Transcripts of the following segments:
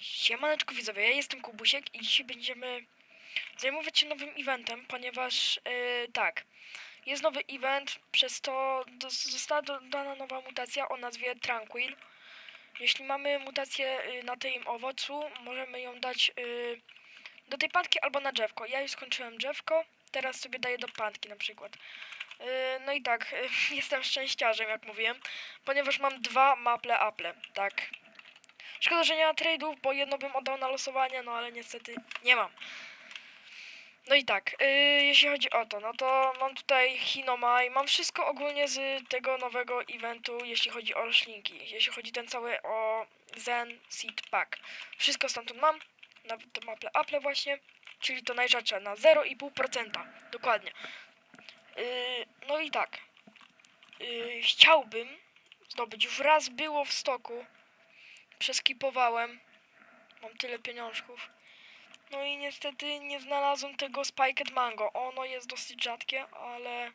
Siemaneczko widzowie, ja jestem Kubusiek i dzisiaj będziemy zajmować się nowym eventem, ponieważ yy, tak, jest nowy event, przez to dos- została dodana nowa mutacja o nazwie Tranquil. Jeśli mamy mutację yy, na tym owocu, możemy ją dać yy, do tej pantki albo na drzewko. Ja już skończyłem drzewko, teraz sobie daję do pantki na przykład. Yy, no i tak, yy, jestem szczęściarzem, jak mówiłem, ponieważ mam dwa maple apple, tak. Szkoda, że nie ma trade'ów, bo jedno bym oddał na losowanie, no ale niestety nie mam. No i tak, yy, jeśli chodzi o to, no to mam tutaj Hinomai, mam wszystko ogólnie z tego nowego eventu, jeśli chodzi o roślinki, jeśli chodzi ten cały o Zen Seed Pack. Wszystko stamtąd mam, nawet to maple apple właśnie, czyli to najrzadsze, na 0,5%, dokładnie. Yy, no i tak, yy, chciałbym zdobyć, już raz było w stoku, przeskipowałem. Mam tyle pieniążków. No i niestety nie znalazłem tego Spiked Mango. Ono jest dosyć rzadkie, ale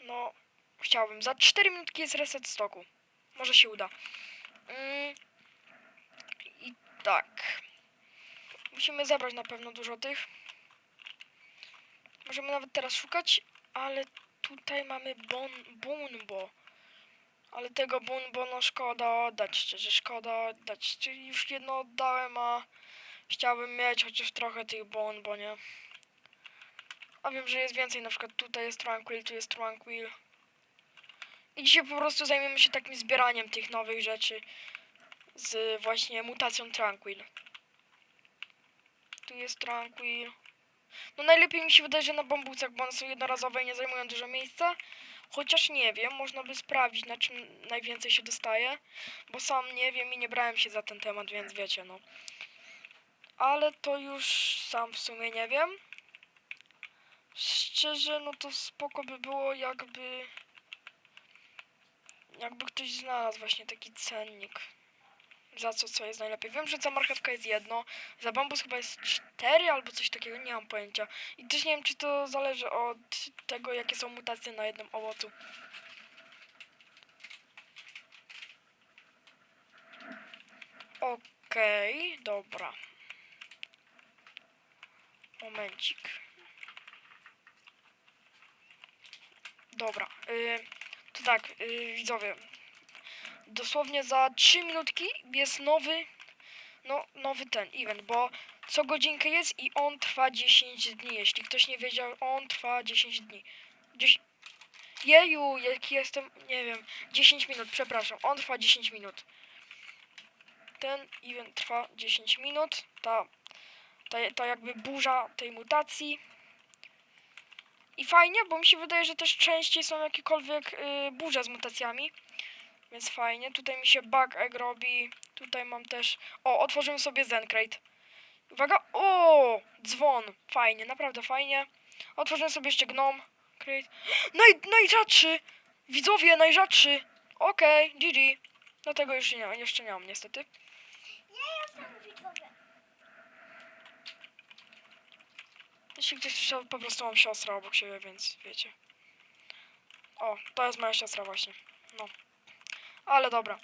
no chciałbym. Za 4 minutki jest reset stoku. Może się uda. Mm. I tak. Musimy zebrać na pewno dużo tych. Możemy nawet teraz szukać, ale tutaj mamy bon, Bunbo. Ale tego Bunbo no szkoda oddać, szczerze szkoda oddać. Czyli już jedno oddałem, a chciałbym mieć chociaż trochę tych nie? A wiem, że jest więcej, na przykład tutaj jest Tranquil, tu jest Tranquil. I dzisiaj po prostu zajmiemy się takim zbieraniem tych nowych rzeczy z właśnie mutacją Tranquil. Tu jest Tranquil. No najlepiej mi się wydaje, że na bambucach, bo one są jednorazowe i nie zajmują dużo miejsca. Chociaż nie wiem, można by sprawdzić na czym najwięcej się dostaje, bo sam nie wiem i nie brałem się za ten temat, więc wiecie no. Ale to już sam w sumie nie wiem. Szczerze, no to spoko by było jakby... Jakby ktoś znalazł właśnie taki cennik. Za co, co jest najlepiej. Wiem, że za marchewka jest jedno, za bambus chyba jest cztery albo coś takiego, nie mam pojęcia. I też nie wiem, czy to zależy od tego, jakie są mutacje na jednym owocu. Okej, dobra. Momencik. Dobra, y, to tak, y, widzowie. Dosłownie za 3 minutki jest nowy, no, nowy ten event, bo co godzinkę jest i on trwa 10 dni. Jeśli ktoś nie wiedział, on trwa 10 dni. 10... Jeju, jaki jestem, nie wiem, 10 minut, przepraszam, on trwa 10 minut. Ten event trwa 10 minut, ta, ta, ta jakby burza tej mutacji. I fajnie, bo mi się wydaje, że też częściej są jakiekolwiek y, burze z mutacjami. Więc fajnie. Tutaj mi się bug egg robi. Tutaj mam też... O, otworzymy sobie Zencrate. Uwaga. O! Dzwon. Fajnie, naprawdę fajnie. Otworzymy sobie jeszcze Gnome. Crate. Naj, najrzadszy! Widzowie, najrzadszy! Okej, GG. No tego już nie, jeszcze nie mam niestety. Ja jestem widzowie. Jeśli ktoś słyszał, po prostu mam siostrę obok siebie, więc wiecie. O, to jest moja siostra właśnie. No. Ale dobra.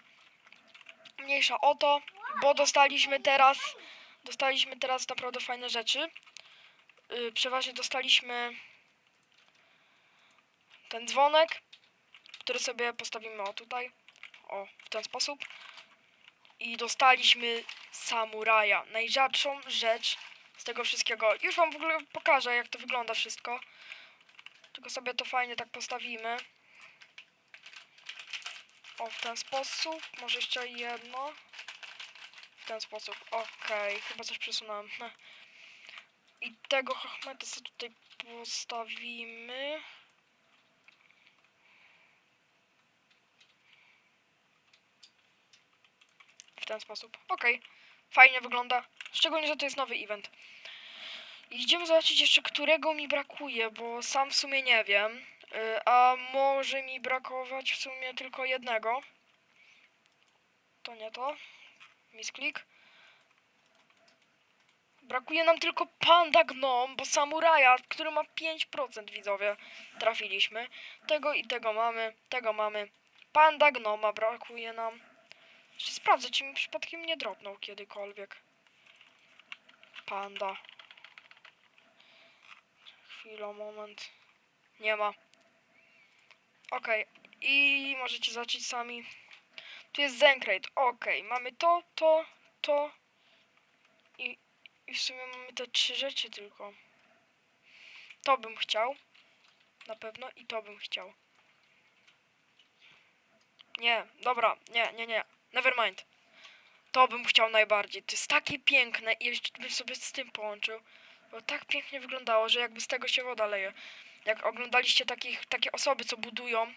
Mniejsza o to, bo dostaliśmy teraz dostaliśmy teraz naprawdę fajne rzeczy. Yy, przeważnie dostaliśmy ten dzwonek, który sobie postawimy o tutaj. O, w ten sposób. I dostaliśmy samuraja. Najrzadszą rzecz z tego wszystkiego. Już wam w ogóle pokażę, jak to wygląda wszystko. Tylko sobie to fajnie tak postawimy. O, w ten sposób. Może jeszcze jedno. W ten sposób. Okej, chyba coś przesunąłem. I tego Hachmeta sobie tutaj postawimy. W ten sposób. Okej. Fajnie wygląda. Szczególnie, że to jest nowy event. Idziemy zobaczyć jeszcze, którego mi brakuje, bo sam w sumie nie wiem. Y, A może mi brakować w sumie tylko jednego. To nie to. Misklik. Brakuje nam tylko Panda Gnome, bo Samuraja, który ma 5% widzowie, trafiliśmy. Tego i tego mamy, tego mamy. Panda Gnoma brakuje nam. Jeszcze sprawdzę, czy mi przypadkiem nie dropnął kiedykolwiek. Panda. Chwila, moment. Nie ma. Okej. I możecie zacząć sami. Tu jest Zenkrate. Okej. Mamy to, to, to. I, I w sumie mamy te trzy rzeczy tylko. To bym chciał. Na pewno. I to bym chciał. Nie, dobra, nie, nie, nie. Nevermind. To bym chciał najbardziej. To jest takie piękne i jeszcze bym sobie z tym połączył. Bo tak pięknie wyglądało, że jakby z tego się woda leje. Jak oglądaliście takich, takie osoby, co budują,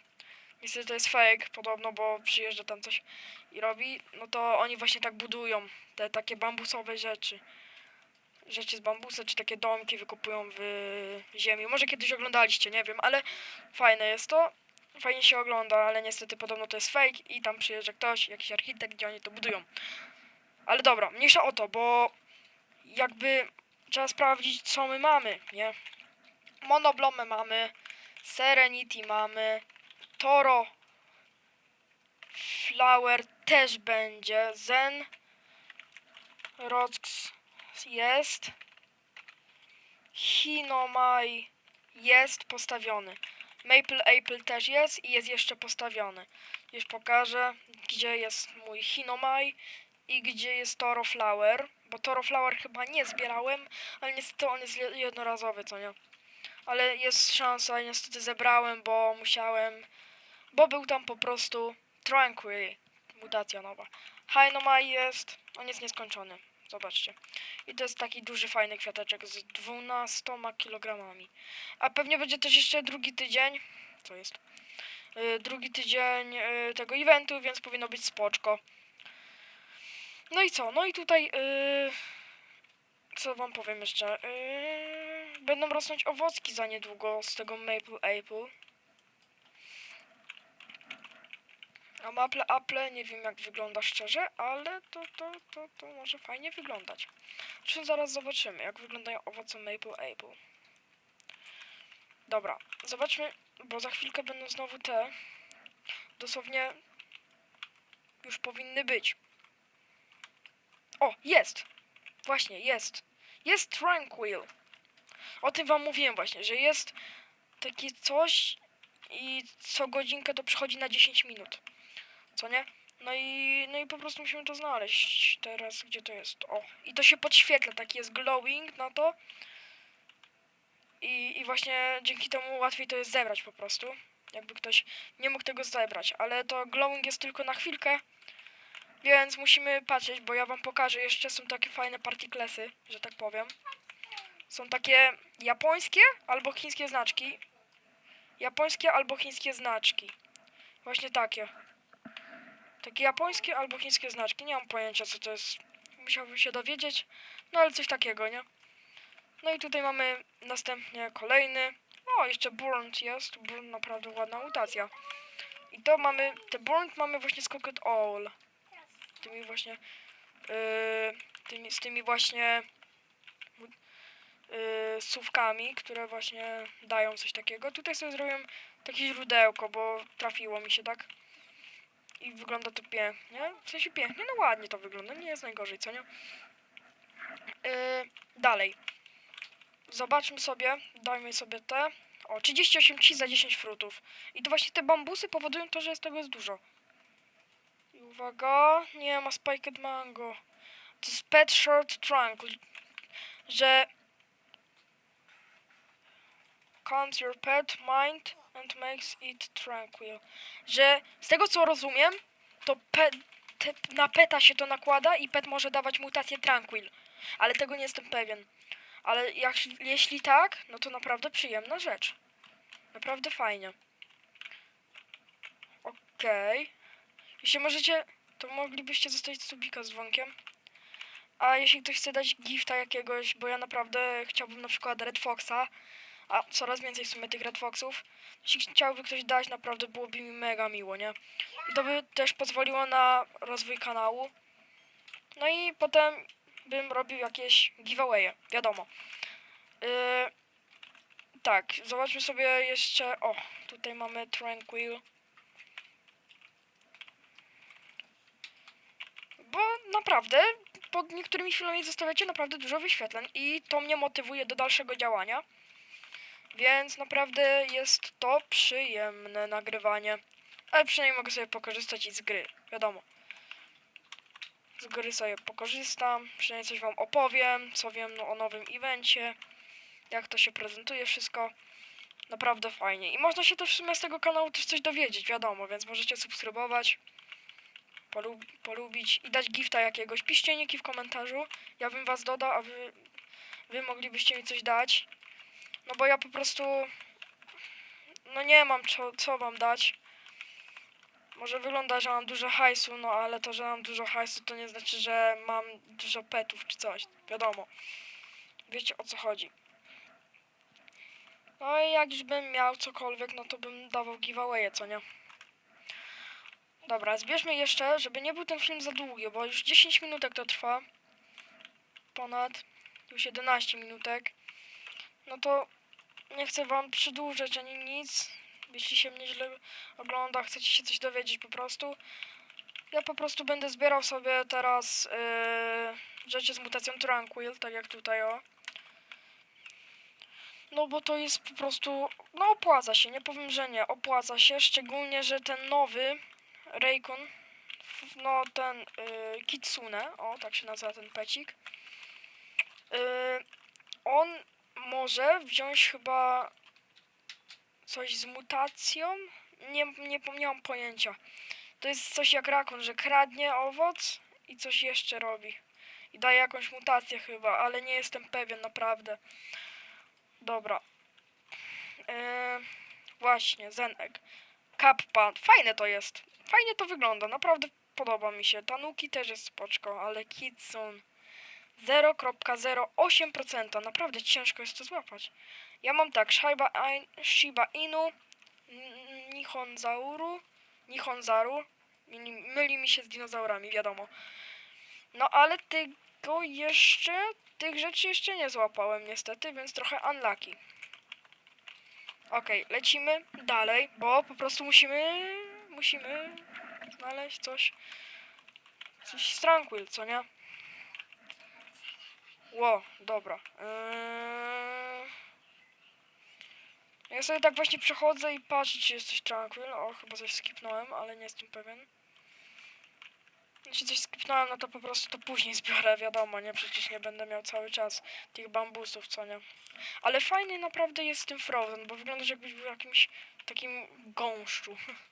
niestety to jest fake podobno, bo przyjeżdża tam coś i robi, no to oni właśnie tak budują te takie bambusowe rzeczy. Rzeczy z bambusa, czy takie domki wykopują w ziemi. Może kiedyś oglądaliście, nie wiem, ale fajne jest to. Fajnie się ogląda, ale niestety podobno to jest fake i tam przyjeżdża ktoś, jakiś architekt, gdzie oni to budują. Ale dobra, mniejsza o to, bo jakby trzeba sprawdzić, co my mamy, nie? Monoblomę mamy, Serenity mamy, Toro, Flower też będzie, Zen, Rox jest, Hinomai jest postawiony. Maple Apple też jest i jest jeszcze postawiony. Już pokażę, gdzie jest mój Hinomai i gdzie jest Toro Flower, bo Toro Flower chyba nie zbierałem, ale niestety on jest je- jednorazowy, co nie? Ale jest szansa niestety zebrałem, bo musiałem, bo był tam po prostu Tranquil, mutacja nowa. Hinomai jest, on jest nieskończony, zobaczcie. I to jest taki duży, fajny kwiateczek z 12 kilogramami. A pewnie będzie też jeszcze drugi tydzień, co jest? Y, drugi tydzień y, tego eventu, więc powinno być spoczko. No i co? No i tutaj, y, co wam powiem jeszcze? Y, będą rosnąć owocki za niedługo z tego Maple Apple. A Maple Apple nie wiem jak wygląda szczerze, ale to, to, to, to może fajnie wyglądać. Zresztą zaraz zobaczymy jak wyglądają owoce Maple Apple. Dobra, zobaczmy, bo za chwilkę będą znowu te. Dosłownie już powinny być. O, jest! Właśnie, jest. Jest Tranquil. O tym wam mówiłem właśnie, że jest takie coś i co godzinkę to przychodzi na 10 minut. Co nie? No i, no i po prostu musimy to znaleźć. Teraz gdzie to jest? O, i to się podświetla, taki jest glowing na to. I, I właśnie dzięki temu łatwiej to jest zebrać po prostu. Jakby ktoś nie mógł tego zebrać, ale to glowing jest tylko na chwilkę. Więc musimy patrzeć, bo ja wam pokażę. Jeszcze są takie fajne partiklesy, że tak powiem. Są takie japońskie albo chińskie znaczki. Japońskie albo chińskie znaczki. Właśnie takie. Takie japońskie albo chińskie znaczki. Nie mam pojęcia co to jest. Musiałbym się dowiedzieć. No ale coś takiego, nie? No i tutaj mamy następnie kolejny. O, jeszcze Burnt jest. Burnt naprawdę ładna mutacja. I to mamy, te Burnt mamy właśnie z Cocket Owl. Tymi właśnie, yy, tymi, z tymi właśnie yy, słówkami, które właśnie dają coś takiego. Tutaj sobie zrobiłem takie źródełko, bo trafiło mi się, tak? I wygląda to pięknie. W sensie pięknie, no ładnie to wygląda, nie jest najgorzej, co nie? Yy, dalej. Zobaczmy sobie, dajmy sobie te. O, 38 ci za 10 frutów. I to właśnie te bambusy powodują to, że jest tego jest dużo. Uwaga, nie ma spiked mango. To jest pet short trunk. Że calms your pet mind and makes it tranquil. Że z tego co rozumiem, to pet, te, na peta się to nakłada i pet może dawać mutację tranquil. Ale tego nie jestem pewien. Ale jak, jeśli tak, no to naprawdę przyjemna rzecz. Naprawdę fajnie. Okej. Jeśli możecie, to moglibyście zostawić subika z dzwonkiem. A jeśli ktoś chce dać gifta jakiegoś, bo ja naprawdę chciałbym na przykład Red Foxa, a coraz więcej w sumie tych Red Foxów, jeśli chciałby ktoś dać, naprawdę byłoby mi mega miło, nie? I to by też pozwoliło na rozwój kanału. No i potem bym robił jakieś giveawaye, wiadomo. Yy, tak, zobaczmy sobie jeszcze. O, tutaj mamy Tranquil. Bo naprawdę pod niektórymi filmami zostawiacie naprawdę dużo wyświetleń i to mnie motywuje do dalszego działania. Więc naprawdę jest to przyjemne nagrywanie. Ale przynajmniej mogę sobie pokorzystać i z gry, wiadomo. Z gry sobie pokorzystam, przynajmniej coś wam opowiem, co wiem no, o nowym evencie, jak to się prezentuje wszystko. Naprawdę fajnie. I można się też w sumie z tego kanału też coś dowiedzieć, wiadomo, więc możecie subskrybować, polub polubić i dać gifta jakiegoś. Piszcie niki w komentarzu, ja bym was dodał, a wy, wy moglibyście mi coś dać. No bo ja po prostu, no nie mam co, co wam dać. Może wygląda, że mam dużo hajsu, no ale to, że mam dużo hajsu, to nie znaczy, że mam dużo petów czy coś. Wiadomo. Wiecie o co chodzi. No i jak już bym miał cokolwiek, no to bym dawał giveawaye, co nie? Dobra, zbierzmy jeszcze, żeby nie był ten film za długi, bo już 10 minutek to trwa. Ponad. Już 11 minutek. No to nie chcę wam przedłużać ani nic. Jeśli się mnie źle ogląda, chcecie się coś dowiedzieć po prostu. Ja po prostu będę zbierał sobie teraz yy, rzeczy z mutacją Tranquil, tak jak tutaj o. No bo to jest po prostu, no opłaca się, nie powiem, że nie, opłaca się, szczególnie, że ten nowy F- no ten yy, Kitsune, o tak się nazywa ten pecik, yy, on może wziąć chyba coś z mutacją, nie, nie, nie mam pojęcia. To jest coś jak rakun, że kradnie owoc i coś jeszcze robi. I daje jakąś mutację chyba, ale nie jestem pewien naprawdę. Dobra. Yy, właśnie, Zenek. Kappa. Fajne to jest. Fajnie to wygląda. Naprawdę podoba mi się. Tanuki też jest spoczko, ale Kitsun 0,08%. Naprawdę ciężko jest to złapać. Ja mam tak, Shiba, Ein- Shiba Inu, Nihonzauru, Nihonzaru. Myli mi się z dinozaurami, wiadomo. No ale tego jeszcze, tych rzeczy jeszcze nie złapałem niestety, więc trochę unlucky. Okej, lecimy dalej, bo po prostu musimy, musimy znaleźć coś, coś z Tranquil, co nie? Ło, dobra. Eee... Ja sobie tak właśnie przechodzę i patrzę, czy jest coś Tranquil. O, chyba coś skipnąłem, ale nie jestem pewien. Jeśli coś skipnąłem, no to po prostu to później zbiorę, wiadomo, nie? Przecież nie będę miał cały czas tych bambusów, co nie? Ale fajny naprawdę jest tym Frozen, bo wygląda, jakbyś był jakimś takim gąszczu.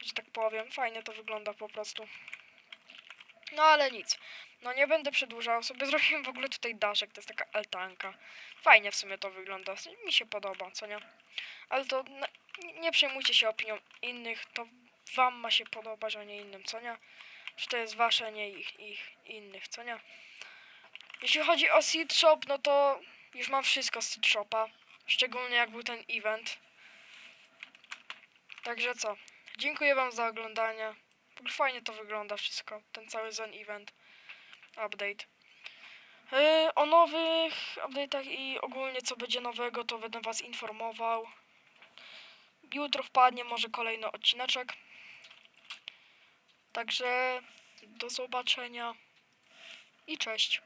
że tak powiem. Fajnie to wygląda po prostu. No ale nic. No nie będę przedłużał. Sobie zrobiłem w ogóle tutaj daszek. To jest taka altanka. Fajnie w sumie to wygląda. Mi się podoba, co nie? Ale to na- nie przejmujcie się opinią innych. To wam ma się podobać, a nie innym, co nie? Że to jest wasze, nie ich, ich innych, co nie? Jeśli chodzi o Seed Shop, no to już mam wszystko z Seed Shopa. Szczególnie jak był ten event. Także co? Dziękuję wam za oglądanie. W ogóle Fajnie to wygląda wszystko. Ten cały Zen event. Update. Yy, o nowych update'ach i ogólnie co będzie nowego, to będę was informował. Jutro wpadnie może kolejny odcineczek. Także do zobaczenia i cześć.